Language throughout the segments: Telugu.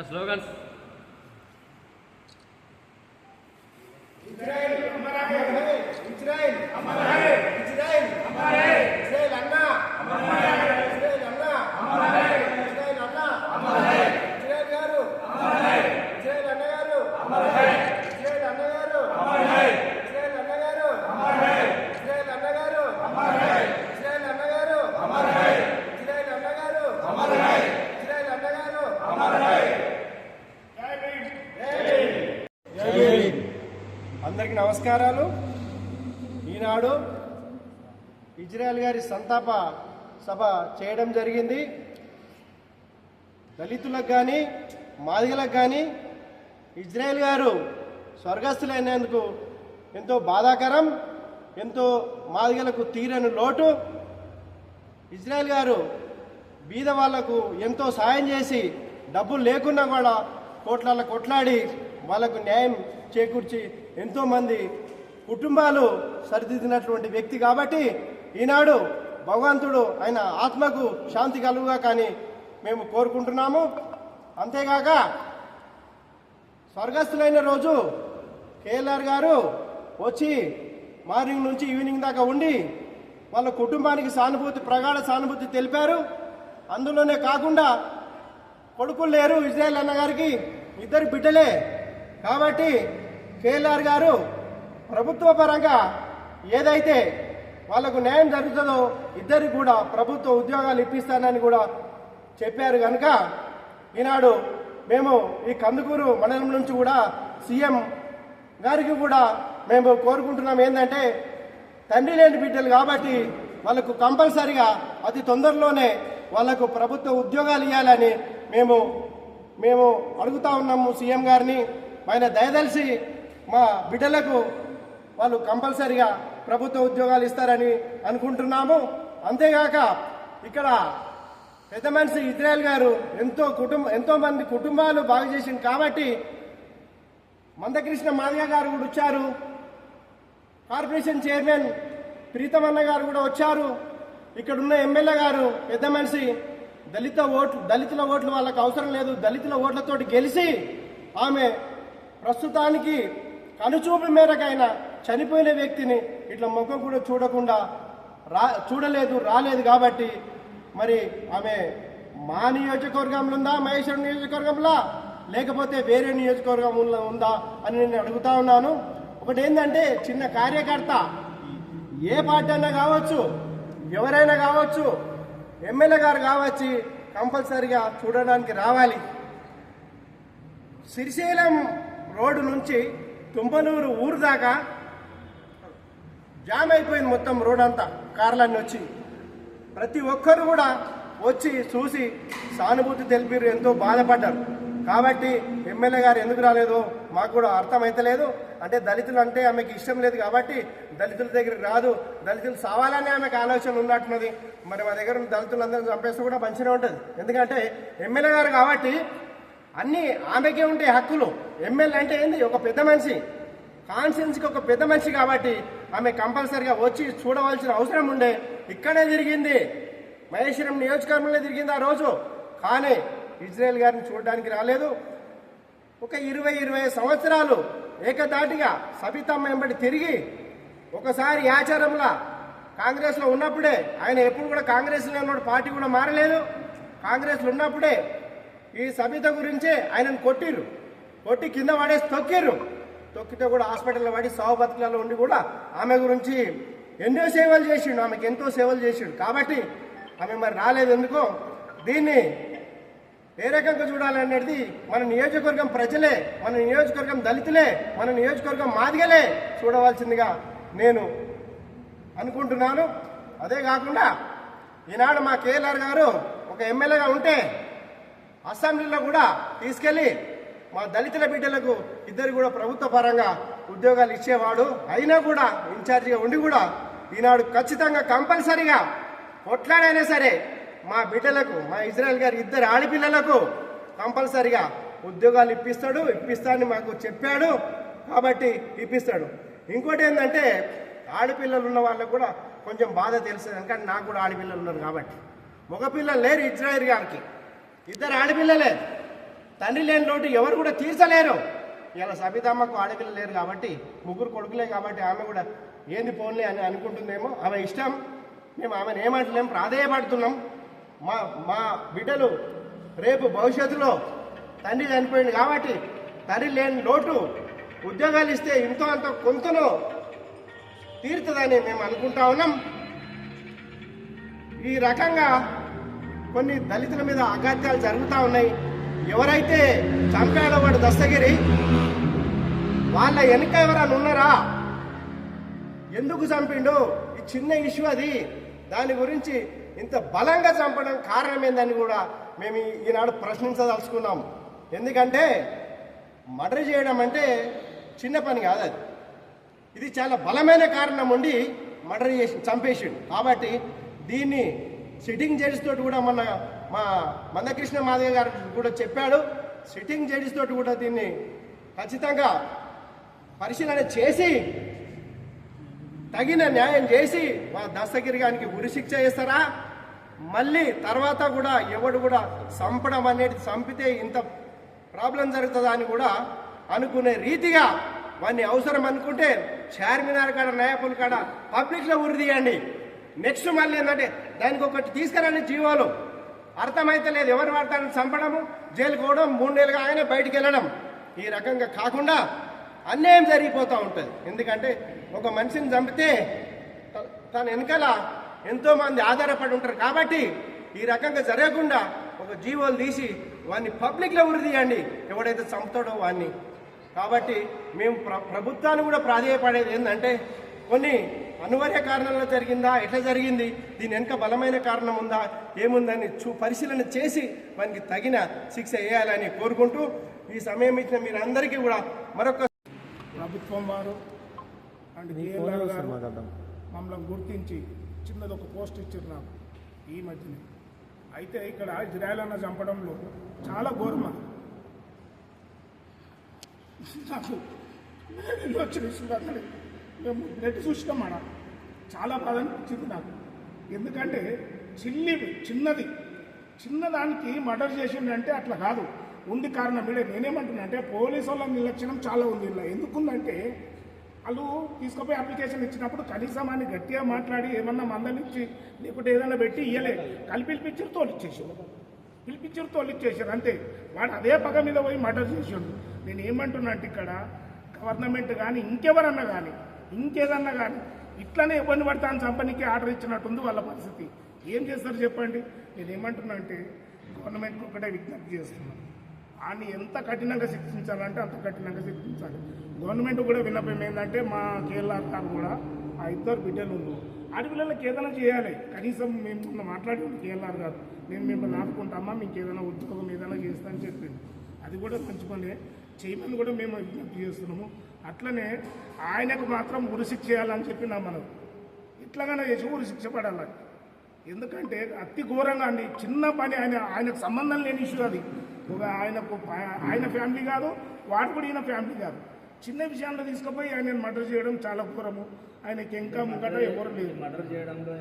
అన్న స్లోగన్స్ నమస్కారాలు. ఈనాడు ఇజ్రాయెల్ గారి సంతాప సభ చేయడం జరిగింది. దళితులకు కానీ మాదిగలకు కానీ ఇజ్రాయెల్ గారు స్వర్గస్థులైనందుకు ఎంతో బాధాకరం ఎంతో మాదిగలకు తీరని లోటు. ఇజ్రాయెల్ గారు బీద వాళ్ళకు ఎంతో సాయం చేసి డబ్బులు లేకున్నా కూడా కోట్లలో కొట్లాడి వాళ్ళకు న్యాయం చేకూర్చి ఎంతోమంది కుటుంబాలు సరిదిద్దినటువంటి వ్యక్తి కాబట్టి ఈనాడు భగవంతుడు ఆయన ఆత్మకు శాంతి కలుగుగా కానీ మేము కోరుకుంటున్నాము. అంతేగాక స్వర్గస్థులైన రోజు కేఎల్ఆర్ గారు వచ్చి మార్నింగ్ నుంచి ఈవినింగ్ దాకా ఉండి వాళ్ళ కుటుంబానికి సానుభూతి ప్రగాఢ సానుభూతి తెలిపారు. అందులోనే కాకుండా కొడుకులు లేరు ఇజ్రాయల్ అన్నగారికి ఇద్దరు బిడ్డలే కాబట్టి కేఎల్ఆర్ గారు ప్రభుత్వ పరంగా ఏదైతే వాళ్ళకు న్యాయం జరుగుతుందో ఇద్దరికి కూడా ప్రభుత్వ ఉద్యోగాలు ఇప్పిస్తానని కూడా చెప్పారు కనుక ఈనాడు మేము ఈ కందుకూరు మండలం నుంచి కూడా సీఎం గారికి కూడా మేము కోరుకుంటున్నాం ఏంటంటే తండ్రి లేని బిడ్డలు కాబట్టి వాళ్ళకు కంపల్సరిగా అతి తొందరలోనే వాళ్ళకు ప్రభుత్వ ఉద్యోగాలు ఇవ్వాలని మేము మేము అడుగుతా ఉన్నాము సీఎం గారిని. ఆయన దయదలిసి మా బిడ్డలకు వాళ్ళు కంపల్సరిగా ప్రభుత్వ ఉద్యోగాలు ఇస్తారని అనుకుంటున్నాము. అంతేగాక ఇక్కడ పెద్ద మనిషి ఇజ్రాయల్ గారు ఎంతో కుటుంబ ఎంతో మంది కుటుంబాలు బాగు చేసింది కాబట్టి మందకృష్ణ మాదిగ గారు కూడా వచ్చారు. కార్పొరేషన్ చైర్మన్ ప్రీతమన్న గారు కూడా వచ్చారు. ఇక్కడ ఉన్న ఎమ్మెల్యే గారు పెద్ద మనిషి దళిత ఓట్లు దళితుల ఓట్లు వాళ్ళకు అవసరం లేదు. దళితుల ఓట్లతోటి గెలిచి ఆమె ప్రస్తుతానికి కనుచూపు మేరకైనా చనిపోయిన వ్యక్తిని ఇట్లా మొక్క కూడా చూడకుండా రా చూడలేదు రాలేదు కాబట్టి మరి ఆమె మా నియోజకవర్గంలో ఉందా మహేశ్వరం నియోజకవర్గంలో లేకపోతే వేరే నియోజకవర్గంలో ఉందా అని నేను అడుగుతా ఉన్నాను. ఒకటి ఏంటంటే చిన్న కార్యకర్త ఏ పార్టీ అయినా కావచ్చు ఎవరైనా కావచ్చు ఎమ్మెల్యే గారు కావచ్చు కంపల్సరిగా చూడడానికి రావాలి. సిరిశైలం రోడ్డు నుంచి తుంపనూరు ఊరు దాకా జామ్ అయిపోయింది మొత్తం రోడ్ అంతా కార్లన్నీ వచ్చి. ప్రతి ఒక్కరు కూడా వచ్చి చూసి సానుభూతి తెలిపారు ఎంతో బాధపడ్డారు. కాబట్టి ఎమ్మెల్యే గారు ఎందుకు రాలేదో మాకు కూడా అర్థమైతలేదు. అంటే దళితులు అంటే ఆమెకి ఇష్టం లేదు కాబట్టి దళితుల దగ్గరికి రాదు. దళితులు సావాలనే ఆమెకు ఆలోచన ఉన్నట్టున్నది. మరి మా దగ్గర దళితులందరూ చంపేస్తే కూడా మంచిగా ఉంటుంది. ఎందుకంటే ఎమ్మెల్యే గారు కాబట్టి అన్నీ ఆమెకే ఉంటాయి హక్కులు. ఎమ్మెల్యే అంటే ఏంది? ఒక పెద్ద మనిషి. కాన్స్టిట్యున్సీకి ఒక పెద్ద మనిషి కాబట్టి ఆమె కంపల్సరిగా వచ్చి చూడవలసిన అవసరం ఉండే. ఇక్కడే తిరిగింది. మహేశ్వరం నియోజకవర్గంలో తిరిగింది ఆ రోజు. కానీ ఇజ్రాయెల్ గారిని చూడడానికి రాలేదు. ఒక ఇరవై ఇరవై సంవత్సరాలు ఏకదాటిగా సబితమ్మ వెంబడి తిరిగి ఒకసారి ఆచారంలా కాంగ్రెస్లో ఉన్నప్పుడే ఆయన ఎప్పుడు కూడా కాంగ్రెస్లో ఉన్న పార్టీ కూడా మారలేదు. కాంగ్రెస్లో ఉన్నప్పుడే ఈ సబిత గురించే ఆయనను కొట్టిర్రు. కొట్టి కింద పడేసి తొక్కిర్రు. తొక్కితే కూడా హాస్పిటల్లో పడి సావు బతుకులలో ఉండి కూడా ఆమె గురించి ఎన్నో సేవలు చేసిండు. ఆమెకు ఎంతో సేవలు చేసిండు. కాబట్టి ఆమె మరి రాలేదు ఎందుకో దీన్ని ఏ రకంగా చూడాలనేది మన నియోజకవర్గం ప్రజలే మన నియోజకవర్గం దళితులే మన నియోజకవర్గం మాదిగలే చూడవలసిందిగా నేను అనుకుంటున్నాను. అదే కాకుండా ఈనాడు మా కేఎల్ఆర్ గారు ఒక ఎమ్మెల్యేగా ఉంటే అసెంబ్లీలో కూడా తీసుకెళ్ళి మా దళితుల బిడ్డలకు ఇద్దరు కూడా ప్రభుత్వ పరంగా ఉద్యోగాలు ఇచ్చేవాడు. అయినా కూడా ఇన్ఛార్జిగా ఉండి కూడా ఈనాడు ఖచ్చితంగా కంపల్సరీగా కొట్లాడైనా సరే మా బిడ్డలకు మా ఇజ్రాయెల్ గారి ఇద్దరు ఆడపిల్లలకు కంపల్సరీగా ఉద్యోగాలు ఇప్పిస్తాడు. ఇప్పిస్తాడని మాకు చెప్పాడు. కాబట్టి ఇప్పిస్తాడు. ఇంకోటి ఏంటంటే ఆడపిల్లలు ఉన్న వాళ్ళకు కూడా కొంచెం బాధ తెలుస్తుంది. ఎందుకంటే నాకు కూడా ఆడపిల్లలు ఉన్నారు కాబట్టి. మగపిల్లలు లేరు ఇజ్రాయిల్ గారికి. ఇద్దరు ఆడపిల్లలే. తండ్రి లేని లోటు ఎవరు కూడా తీర్చలేరు. ఇలా సబితమ్మకు ఆడపిల్ల లేరు కాబట్టి ముగ్గురు కొడుకులే కాబట్టి ఆమె కూడా ఏంది పోన్లే అని అనుకుంటుందేమో. ఆమె ఇష్టం. మేము ఆమెను ఏమంటలేం ప్రాధేయపడుతున్నాం. మా మా బిడ్డలు రేపు భవిష్యత్తులో తండ్రి చనిపోయింది కాబట్టి తండ్రి లేని లోటు ఉద్యోగాలు ఇస్తే ఇంతో అంత కొంతను తీరుతుందని మేము అనుకుంటా ఉన్నాం. ఈ రకంగా కొన్ని దళితుల మీద అఘాత్యాలు జరుగుతూ ఉన్నాయి. ఎవరైతే చంపాడో వాడు దస్తగిరి వాళ్ళ వెనుక ఎవరైనా ఉన్నారా? ఎందుకు చంపిండు? ఈ చిన్న ఇష్యూ అది. దాని గురించి ఇంత బలంగా చంపడం కారణం ఏందని కూడా మేము ఈనాడు ప్రశ్నించదలుచుకున్నాం. ఎందుకంటే మర్డర్ చేయడం అంటే చిన్న పని కాదు అది. ఇది చాలా బలమైన కారణం ఉండి మర్డర్ చేసి చంపేసిండు. కాబట్టి దీన్ని సిట్టింగ్ జడ్జిస్ తోటి కూడా మన మా మందకృష్ణ మాధవ్ గారు కూడా చెప్పాడు. సిట్టింగ్ జడ్జిస్ తోటి కూడా దీన్ని ఖచ్చితంగా పరిశీలన చేసి తగిన న్యాయం చేసి మా దస్తగిరి గారికి ఉరిశిక్ష చేస్తారా మళ్ళీ తర్వాత కూడా ఎవడు కూడా చంపడం అనేది చంపితే ఇంత ప్రాబ్లం జరుగుతుందా అని కూడా అనుకునే రీతిగా వాడిని అవసరం అనుకుంటే చార్మినార్ కాడ నాయకుల కాడ పబ్లిక్లో ఉరి తీయండి. నెక్స్ట్ మళ్ళీ ఏంటంటే దానికి ఒకటి తీసుకురండి జీవోలు. అర్థమైతే లేదు ఎవరు వాడతారని చంపడము జైలు పోవడం మూడు నెలలు కాగానే బయటికి వెళ్ళడం. ఈ రకంగా కాకుండా అన్యాయం జరిగిపోతూ ఉంటుంది. ఎందుకంటే ఒక మనిషిని చంపితే తన వెనకాల ఎంతో మంది ఆధారపడి ఉంటారు. కాబట్టి ఈ రకంగా జరగకుండా ఒక జీవోలు తీసి వాడిని పబ్లిక్లో ఉరితీయండి ఎవడైతే చంపుతాడో వాడిని కాబట్టి మేము ప్ర ప్రభుత్వాన్ని కూడా ప్రాధేయపడేది ఏంటంటే కొన్ని అనివార్య కారణాల్లో జరిగిందా? ఎట్లా జరిగింది? దీని వెనుక బలమైన కారణం ఉందా? ఏముందని చూ పరిశీలన చేసి వానికి తగిన శిక్ష వేయాలని కోరుకుంటూ ఈ సమయం ఇచ్చిన మీరందరికీ కూడా మరొక ప్రభుత్వం వారు అండ్ మమ్మల్ని గుర్తించి చిన్నది ఒక పోస్ట్ ఇచ్చారు నాకు ఈ మధ్యనే. అయితే ఇక్కడ ఇజ్రాయల్ అన్న చంపడంలో చాలా ఘోరం అది. నాకు వచ్చిన విషయం అక్కడ మేము నెట్ చూసినాం మన చాలా బాధ అనిపించింది నాకు. ఎందుకంటే చిల్లి చిన్నది. చిన్నదానికి మర్డర్ చేసిండంటే అట్లా కాదు. ఉంది కారణం మీడే నేనేమంటున్నా అంటే పోలీసు వాళ్ళ నిర్లక్ష్యం చాలా ఉంది ఇలా ఎందుకుందంటే వాళ్ళు తీసుకుపోయి అప్లికేషన్ ఇచ్చినప్పుడు కనీసం అని గట్టిగా మాట్లాడి ఏమన్నా మందలిచ్చి లేకుంటే ఏదైనా పెట్టి ఇయ్యలే. కలిపి పిలిపించారు తోలిచ్చేసారు. పిలిపించారు తోలిచ్చేసారు. అంతే. వాడు అదే పగ మీద పోయి మర్డర్ చేసాడు. నేను ఏమంటున్నా అంటే ఇక్కడ గవర్నమెంట్ కానీ ఇంకెవరన్నా కానీ ఇంకేదన్నా కానీ ఇట్లనే ఇబ్బంది పడతాను చంపనీకి ఆర్డర్ ఇచ్చినట్టుంది వాళ్ళ పరిస్థితి. ఏం చేస్తారు చెప్పండి? నేను ఏమంటున్నా అంటే గవర్నమెంట్కి ఒకటే విజ్ఞప్తి చేస్తున్నాను ఆయన్ని ఎంత కఠినంగా శిక్షించాలంటే అంత కఠినంగా శిక్షించాలి. గవర్నమెంట్ కూడా విన్నపం ఏంటంటే మా కేఎల్ఆర్ గారు కూడా ఆ ఇద్దరు బిడ్డలు ఉండు ఆడపిల్లలకి ఏదైనా చేయాలి. కనీసం మేము మొన్న మాట్లాడి కేఎల్ఆర్ గారు. నేను మిమ్మల్ని ఆడుకుంటామా మీకు ఏదైనా ఉద్యోగం ఏదైనా చేస్తా అని చెప్పింది. అది కూడా మంచి పనే చేయమని కూడా మేము విజ్ఞప్తి చేస్తున్నాము. అట్లనే ఆయనకు మాత్రం ఉరిశిక్ష చేయాలని చెప్పి నా మనం ఇట్లాగానే చేసి ఉరిశిక్ష పడాలి. ఎందుకంటే అతి ఘోరంగా అండి. చిన్న పని ఆయన ఆయనకు సంబంధం లేని ఇష్యూ అది. ఒక ఆయనకు ఆయన ఫ్యామిలీ కాదు వాడు కూడా ఈయన ఫ్యామిలీ కాదు. చిన్న విషయాల్లో తీసుకుపోయి ఆయన మర్డర్ చేయడం చాలా ఘోరము. ఆయనకి ఇంకా ముంగట ఎవరు లేదు మర్డర్ చేయడంలో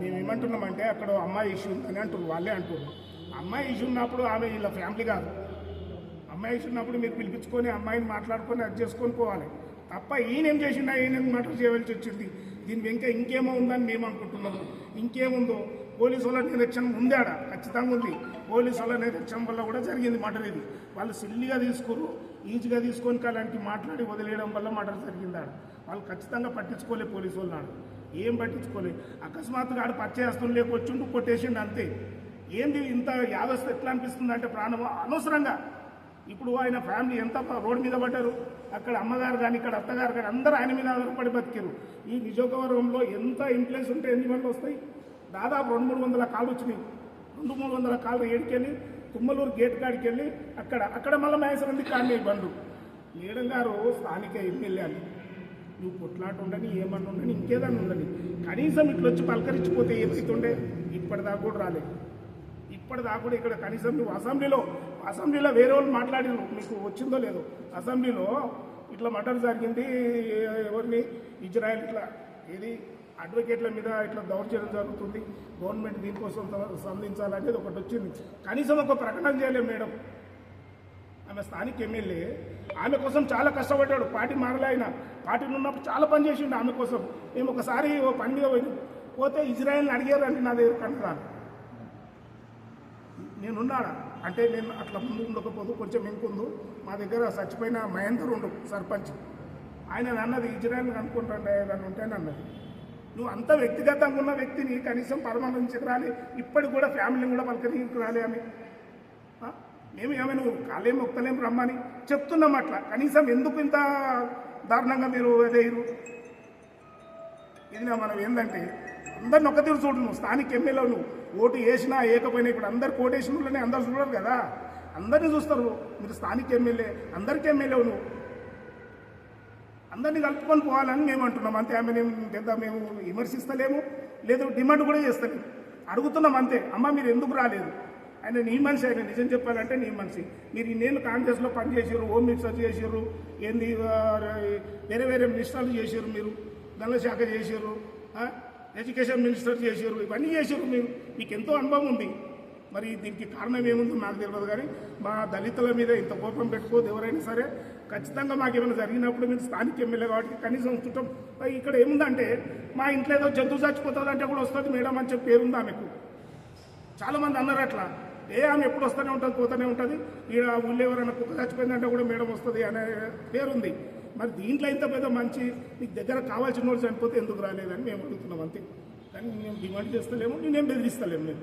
మేము ఏమంటున్నామంటే అక్కడ అమ్మాయి ఇష్యూ ఉందని అంటున్నారు వాళ్ళే అంటున్నారు అమ్మాయి ఇష్యూ ఉన్నప్పుడు ఆమె వీళ్ళ ఫ్యామిలీ కాదు. అమ్మాయి ఇచ్చినప్పుడు ఉన్నప్పుడు మీరు పిలిపించుకొని అమ్మాయిని మాట్లాడుకొని అది చేసుకొని పోవాలి. తప్ప ఈయన ఏం చేసిండా? ఈయన మాటలు చేయవలసి వచ్చింది? దీని వెంక ఇంకేమో ఉందని మేము అనుకుంటున్నాము ఇంకేముందో? పోలీసు వాళ్ళ నిరీక్షణ ఉంది ఆడ ఖచ్చితంగా ఉంది. పోలీసు వాళ్ళ నిరీక్షణ వల్ల కూడా జరిగింది మటర్ ఇది. వాళ్ళు సిల్లిగా తీసుకురు ఈజీగా తీసుకొని కాలానికి మాట్లాడి వదిలేయడం వల్ల మటర్ జరిగిందాడ? వాళ్ళు ఖచ్చితంగా పట్టించుకోలే పోలీసు వాళ్ళు ఆడ. ఏం పట్టించుకోలే? అకస్మాత్తుగా ఆడ పచ్చేస్తులు లేకొచ్చుండు కొట్టేసిండు అంతే. ఏంది ఇంత యాదస్తు ఎట్లా అనిపిస్తుంది అంటే ప్రాణం అనవసరంగా. ఇప్పుడు ఆయన ఫ్యామిలీ ఎంత రోడ్డు మీద పడ్డారు అక్కడ అమ్మగారు కానీ ఇక్కడ అత్తగారు కానీ అందరూ ఆయన మీద ఆధారపడి బతికారు ఈ నియోజకవర్గంలో ఎంత ఇన్ఫ్లుయెన్స్ ఉంటే ఎన్ని బండ్లు వస్తాయి? దాదాపు రెండు మూడు వందల కాళ్ళు వచ్చినాయి. రెండు మూడు వందల కాళ్ళు ఏడికెళ్ళి తుమ్మలూరు గేట్ కాడికి వెళ్ళి అక్కడ అక్కడ మళ్ళీ మహేశ్వరంది కానీ బండ్లు. మేడం గారు స్థానిక ఎమ్మెల్యే అని. నువ్వు కొట్లాట ఉండని ఏమన్నా ఉండని ఇంకేదన్నా ఉండని. కనీసం ఇట్లా వచ్చి పలకరించిపోతే ఏమైతుండే? ఇప్పటిదాకా కూడా రాలేదు. ఇప్పటిదాకా కూడా ఇక్కడ కనీసం నువ్వు అసెంబ్లీలో అసెంబ్లీలో వేరే వాళ్ళు మాట్లాడిన మీకు వచ్చిందో లేదో. అసెంబ్లీలో ఇట్లా మర్డర్ జరిగింది ఎవరిని? ఇజ్రాయెల్ ఇట్లా ఏది? అడ్వకేట్ల మీద ఇట్లా దౌర్జన్యం జరుగుతుంది. గవర్నమెంట్ దీనికోసం స్పందించాలనేది ఒకటి వచ్చింది. కనీసం ఒక ప్రకటన చేయలేము మేడం. ఆమె స్థానిక ఎమ్మెల్యే. ఆమె కోసం చాలా కష్టపడ్డాడు. పార్టీ మారలే ఆయన. పార్టీలో ఉన్నప్పుడు చాలా పని చేసిండు ఆమె కోసం. మేము ఒకసారి ఓ పని మీద పోతే ఇజ్రాయెల్ని అడిగారు అంటే నా దగ్గర కనురాను నేనున్నాడా? అంటే నేను అట్లా ముందు ఉండకపోదు కొంచెం ఇంకుందు. మా దగ్గర చచ్చిపోయిన మహేందర్ ఉండు సర్పంచ్. ఆయన అన్నది ఇజ్రాయల్ అనుకుంటుంటే దాన్ని ఉంటాను అన్నది. నువ్వు అంత వ్యక్తిగతంగా ఉన్న వ్యక్తిని కనీసం పరమానందించకు రాలి ఇప్పటికి కూడా ఫ్యామిలీని కూడా పలకరించకు రాలే ఆమె. మేము ఏమైనా నువ్వు కాలేం ఒక్కలేం రమ్మని చెప్తున్నాం అట్లా. కనీసం ఎందుకు ఇంత దారుణంగా మీరు ఎదేయరు ఇది మనం ఏంటంటే అందరిని ఒక తీరు చూడు నువ్వు స్థానిక ఎమ్మెల్యే నువ్వు. ఓటు వేసినా ఏకపోయినా ఇప్పుడు అందరు కోటేసిన వాళ్ళని అందరు చూడరు కదా. అందరినీ చూస్తారు. మీరు స్థానిక ఎమ్మెల్యే అందరికీ ఎమ్మెల్యే నువ్వు. అందరినీ కలుపుకొని పోవాలని మేము అంటున్నాం. అంతే ఆమె పెద్ద మేము విమర్శిస్తలేము లేదు డిమాండ్ కూడా చేస్తలేము అడుగుతున్నాం అంతే. అమ్మ మీరు ఎందుకు రాలేదు? ఆయన నీ మనిషి ఆయన నిజం చెప్పాలంటే నీ మనిషి. మీరు ఇన్నేళ్ళు కాంగ్రెస్లో పనిచేసారు హోమ్ మినిస్టర్ చేసారు ఏంది వేరే వేరే మినిస్టర్లు చేసారు మీరు నల్ల శాఖ చేసారు ఎడ్యుకేషన్ మినిస్టర్ చేశారు ఇవన్నీ చేశారు. మీరు మీకు ఎంతో అనుభవం ఉంది. మరి దీనికి కారణం ఏముందో నాకు తెలియదు కానీ మా దళితుల మీద ఇంత కోపం పెట్టుకోదు ఎవరైనా సరే. ఖచ్చితంగా మాకు ఏమైనా జరిగినప్పుడు మీరు స్థానిక ఎమ్మెల్యే కాబట్టి కనీసం చుట్టం ఇక్కడ ఏముందంటే మా ఇంట్లో ఏదో జంతువు చచ్చిపోతుందంటే కూడా వస్తుంది మేడం అని చెప్పి పేరుంది ఆమెకు. చాలామంది అన్నారు అట్లా. ఏ ఆమె ఎప్పుడు వస్తూనే ఉంటుంది పోతూనే ఉంటుంది? ఈడ ఊళ్ళో ఎవరైనా కుక్క చచ్చిపోయిందంటే కూడా మేడం వస్తుంది అనే పేరుంది. మరి దీంట్లో ఇంత పెద్ద మంచి నీకు దగ్గర కావాల్సిన వాళ్ళు చనిపోతే ఎందుకు రాలేదని మేము అడుగుతున్నాం అంతే. కానీ మేము డిమాండ్ చేస్తలేము నేనేం బెదిరిస్తలేము. మేము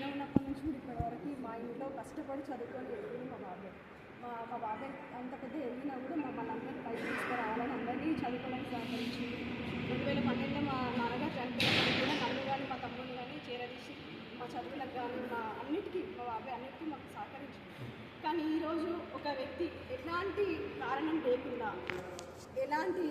నేను ఉన్నప్పటి నుంచి మా ఇంట్లో కష్టపడి చదువుకొని ఎదిగింది మా బాబాయ్ మా మా బాబాయ్ అంత పెద్ద వెళ్ళినా కూడా మమ్మల్ని అందరినీ పైకి తీసుకురావాలని అందరినీ చదువుకోవడానికి సహకరించింది. రెండు వేల పన్నెండులో మా నాన్నగారు చనిపోయిన కూడా నన్ను కానీ మా తమ్ముడిని కానీ చేరదీసి మా చదువులకు కానీ మా అన్నిటికీ మా బాబాయ్ అన్నిటికీ మాకు సహకరించింది. కానీ ఈరోజు ఒక వ్యక్తి ఎలాంటి కారణం లేకుండా ఎలాంటి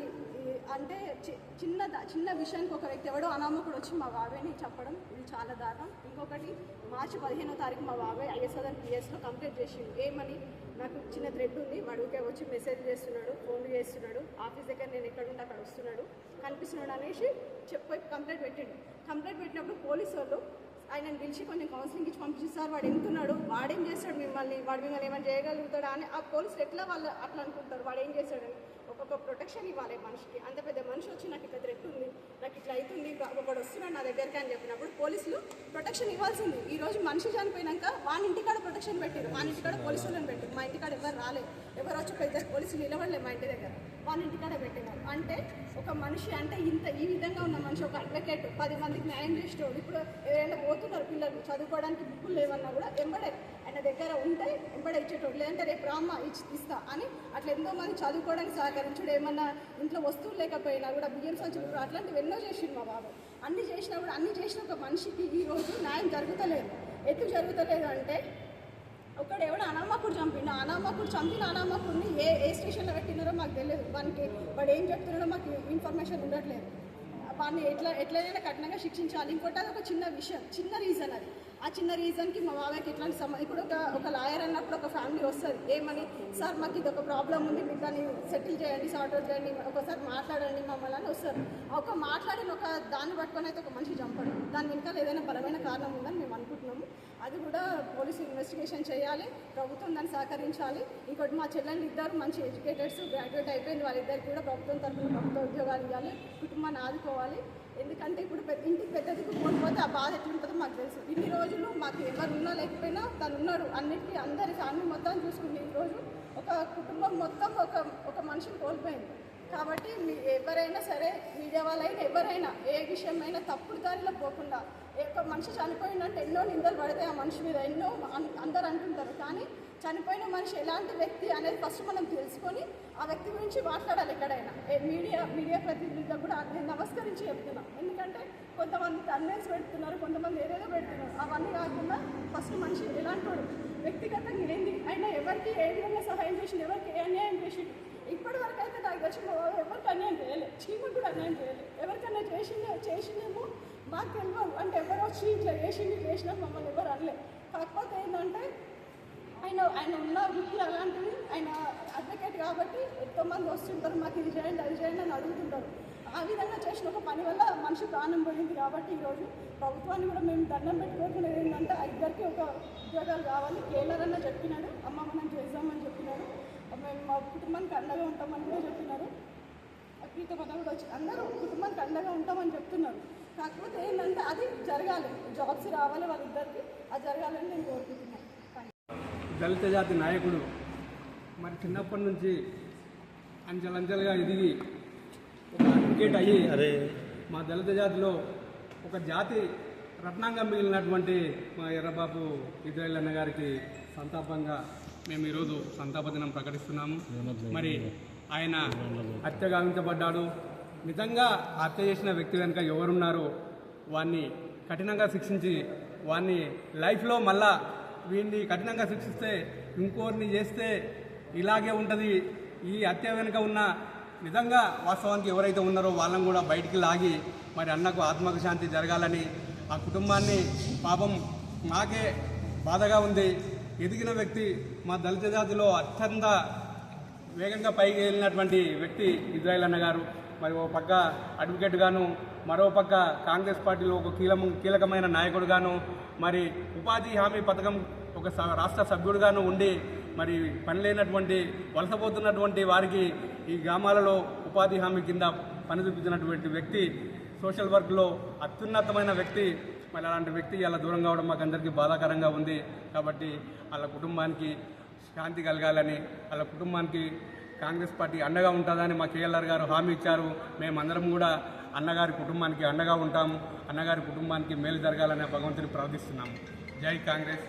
అంటే చి- చిన్న చిన్న విషయానికి ఒక వ్యక్తి ఎవడో అనామకుడు వచ్చి మా బాబాయ్ని చెప్పడం ఇది చాలా దారుణం. ఇంకొకటి మార్చి పదిహేనో తారీఖు మా బాబాయ్ ఐఎస్ఆర్ పిఎస్లో కంప్లీట్ చేసిండు. ఏమని? నాకు చిన్న థ్రెడ్ ఉంది. వాడుకే వచ్చి మెసేజ్ చేస్తున్నాడు ఫోన్లు చేస్తున్నాడు ఆఫీస్ దగ్గర నేను ఎక్కడ అక్కడ వస్తున్నాడు కనిపిస్తున్నాడు అనేసి చెప్పి కంప్లైంట్ పెట్టిండు. కంప్లైంట్ పెట్టినప్పుడు పోలీసు వాళ్ళు ఆయనను పిలిచి కొంచెం కౌన్సిలింగ్ ఇచ్చి పంపిస్తారు వాడు ఎంతున్నాడు? వాడేం చేస్తాడు మిమ్మల్ని? వాడు మిమ్మల్ని ఏమైనా చేయగలుగుతాడా? అని ఆ పోలీసులు ఎట్లా వాళ్ళు అట్లా అనుకుంటారు? వాడు ఏం చేస్తాడని ఒక ప్రొటెక్షన్ ఇవ్వాలి మనిషికి. అంత పెద్ద మనిషి వచ్చి నాకు ఇట్లా థ్రెట్ ఉంది నాకు ఇట్లా అవుతుంది ఒకడు వస్తున్నాడు నా దగ్గరికి అని చెప్పినప్పుడు పోలీసులు ప్రొటెక్షన్ ఇవ్వాల్సింది. ఈ రోజు మనిషి చనిపోయినాక వాని ఇంటికాడ ప్రొటెక్షన్ పెట్టారు. వాని ఇంటికాడ పోలీసులను పెట్టారు. మా ఇంటికాడ ఎవరు రాలేదు ఎవరు వచ్చి పెద్ద పోలీసులు నిలబడలేదు మా ఇంటి దగ్గర. వాని ఇంటికాడ పెట్టినారు. అంటే ఒక మనిషి అంటే ఇంత ఈ విధంగా ఉన్న మనిషి ఒక అడ్వకేట్ పది మందికి న్యాయం చేసేవాడు ఇప్పుడు ఏదైనా పోతున్నారు పిల్లలు చదువుకోవడానికి బుక్కులు లేవన్నా కూడా ఎంబడే ఆయన దగ్గర ఉంటే ఎంబడే ఇచ్చేటోడు లేదంటే రేపు రామ్మ ఇచ్చి ఇస్తా అని అట్లా ఎంతో మంది చదువుకోవడానికి సహకరించుడు ఏమన్నా ఇంట్లో వస్తువులు లేకపోయినా కూడా బియ్యం సంచులు అట్లాంటివి ఎన్నో చేసిండు మా బాబు. అన్ని చేసినా కూడా అన్ని చేసిన ఒక మనిషికి ఈ రోజు న్యాయం జరుగుతలేదు. ఎందుకు జరుగుతలేదు అంటే ఒకడు ఎవడో అనామకుడు చంపిండు. అనామకుడు చంపిన అనామకుడిని ఏ ఏ స్టేషన్లో పెట్టినారో మాకు తెలియదు. వానికి వాడు ఏం చెప్తున్నాడో మాకు ఇన్ఫర్మేషన్ ఉండట్లేదు. వాడిని ఎట్లా ఎట్లయినా కఠినంగా శిక్షించాలి. ఇంకోటి అది ఒక చిన్న విషయం చిన్న రీజన్ అది. ఆ చిన్న రీజన్కి మా బాబాయ్కి ఇట్లాంటి సమ ఇప్పుడు ఒక ఒక లాయర్ అన్నప్పుడు ఒక ఫ్యామిలీ వస్తుంది. ఏమని? సార్ మాకు ఇది ఒక ప్రాబ్లం ఉంది మీరు దాన్ని సెటిల్ చేయండి సార్ట్ అవుట్ చేయండి ఒకసారి మాట్లాడండి మమ్మల్ని అని వస్తారు ఒక మాట్లాడిన ఒక దాన్ని పట్టుకొని అయితే ఒక మనిషి చంపడం. దాని వెనకాల ఏదైనా బలమైన కారణం ఉందని మేము అనుకుంటున్నాము. అది కూడా పోలీసు ఇన్వెస్టిగేషన్ చేయాలి ప్రభుత్వం దాన్ని సహకరించాలి. ఇంకోటి మా చెల్లెళ్ళు ఇద్దరు మంచి ఎడ్యుకేటెడ్స్ గ్రాడ్యుయేట్ అయిపోయింది. వాళ్ళిద్దరికి కూడా ప్రభుత్వం తరఫున ప్రభుత్వ ఉద్యోగాలు ఇవ్వాలి కుటుంబాన్ని ఆదుకోవాలి. ఎందుకంటే ఇప్పుడు పెద్ద ఇంటికి పెద్దదికి పోతే ఆ బాధ ఎట్లుంటుందో మాకు తెలుసు. ఇన్ని రోజులు మాకు ఎవరు ఉన్నా లేకపోయినా తను ఉన్నాడు అన్నిటికీ అందరి ఫ్యామిలీ మొత్తం చూసుకుంది ఈ రోజు ఒక కుటుంబం మొత్తం ఒక ఒక మనిషిని కోల్పోయింది. కాబట్టి మీ ఎవరైనా సరే మీడియా వాళ్ళైనా ఎవరైనా ఏ విషయమైనా తప్పుడు దారిలో పోకుండా ఒక మనిషి చనిపోయిందంటే ఎన్నో నిందలు పడతాయి ఆ మనిషి మీద ఎన్నో అందరు అంటుంటారు. కానీ చనిపోయిన మనిషి ఎలాంటి వ్యక్తి అనేది ఫస్ట్ మనం తెలుసుకొని ఆ వ్యక్తి గురించి మాట్లాడాలి ఎక్కడైనా. ఏ మీడియా మీడియా ప్రతినిధులకు కూడా నేను నమస్కరించి చెప్తున్నాను ఎందుకంటే కొంతమంది టర్నల్స్ పెడుతున్నారు కొంతమంది ఏదేదో పెడుతున్నారు. అవన్నీ కాకుండా ఫస్ట్ మనిషి ఎలాంటి వాడు? వ్యక్తిగతంగా ఏంది? అయినా ఎవరికి ఏ విధంగా సహాయం చేసింది ఎవరికి ఏ అన్యాయం చేసిండు? ఇప్పటి వరకు అయితే నాకు తెలిసి ఎవరికి అన్యాయం చేయలేదు చీమకు కూడా అన్యాయం చేయలేదు ఎవరికైనా చేసిందే చేసిందేమో మాకు తెలియదు. అంటే ఎవరో వచ్చి ఇట్లా చేసింది చేసినా మమ్మల్ని ఎవరు అనలేదు కాకపోతే ఏంటంటే ఆయన ఆయన ఉన్న వృత్తులు అలాంటివి ఆయన అడ్వకేట్ కాబట్టి ఎంతో మంది వస్తుంటారు మాకు ఇది చేయండి అది చేయండి అని అడుగుతుంటారు. ఆ విధంగా చేసిన ఒక పని వల్ల మనిషి ప్రాణం పోయింది కాబట్టి ఈరోజు ప్రభుత్వాన్ని కూడా మేము దండం పెట్టుకోకుండా ఏంటంటే ఇద్దరికి ఒక ఉద్యోగాలు కావాలి. కేలర్ అన్న చెప్పినాడు అమ్మ మనం చేద్దామని మేము మా కుటుంబానికి అండగా ఉంటామని కూడా చెప్పినారు ప్రీత మన కూడా వచ్చి అందరూ కుటుంబానికి అండగా ఉంటామని చెప్తున్నారు. కాకపోతే ఏంటంటే అది జరగాలి. జాబ్స్ రావాలి వాళ్ళిద్దరికి. అది జరగాలని నేను కోరుకుంటున్నాను. దళిత జాతి నాయకుడు మరి చిన్నప్పటి నుంచి అంచెలంచెలుగా ఎదిగి ఒక అడ్వకేట్ అయ్యి మా దళిత జాతిలో ఒక జాతి రత్నాంగా మిగిలినటువంటి మా ఎర్రబాబు ఇజ్రాయిల్ అన్న గారికి సంతాపంగా మేము ఈరోజు సంతాప దినం ప్రకటిస్తున్నాము. మరి ఆయన హత్య గావించబడ్డాడు నిజంగా హత్య చేసిన వ్యక్తి కనుక ఎవరున్నారో వాన్ని కఠినంగా శిక్షించి వాన్ని లైఫ్లో మళ్ళా వీడిని కఠినంగా శిక్షిస్తే ఇంకోరిని చేస్తే ఇలాగే ఉంటుంది. ఈ హత్య వెనుక ఉన్న నిజంగా వాస్తవానికి ఎవరైతే ఉన్నారో వాళ్ళని కూడా బయటికి లాగి మరి అన్నకు ఆత్మకు శాంతి జరగాలని ఆ కుటుంబాన్ని పాపం మాకే బాధగా ఉంది. ఎదిగిన వ్యక్తి మా దళిత జాతిలో అత్యంత వేగంగా పైకి వెళ్ళినటువంటి వ్యక్తి ఇజ్రాయిల్ అన్న గారు. మరి ఓ పక్క అడ్వకేట్గాను మరో పక్క కాంగ్రెస్ పార్టీలో ఒక కీలము కీలకమైన నాయకుడుగాను మరి ఉపాధి హామీ పథకం ఒక రాష్ట్ర సభ్యుడుగాను ఉండి మరి పని లేనటువంటి వలసపోతున్నటువంటి వారికి ఈ గ్రామాలలో ఉపాధి హామీ కింద పని చూపించినటువంటి వ్యక్తి సోషల్ వర్క్లో అత్యున్నతమైన వ్యక్తి మరి అలాంటి వ్యక్తి ఇలా దూరం కావడం మాకు అందరికీ బాధాకరంగా ఉంది. కాబట్టి వాళ్ళ కుటుంబానికి శాంతి కలగాలని వాళ్ళ కుటుంబానికి కాంగ్రెస్ పార్టీ అండగా ఉంటుందని మా కేఎల్ఆర్ గారు హామీ ఇచ్చారు. మేమందరం కూడా అన్నగారి కుటుంబానికి అండగా ఉంటాము. అన్నగారి కుటుంబానికి మేలు జరగాలని భగవంతుని ప్రార్థిస్తున్నాము. జై కాంగ్రెస్.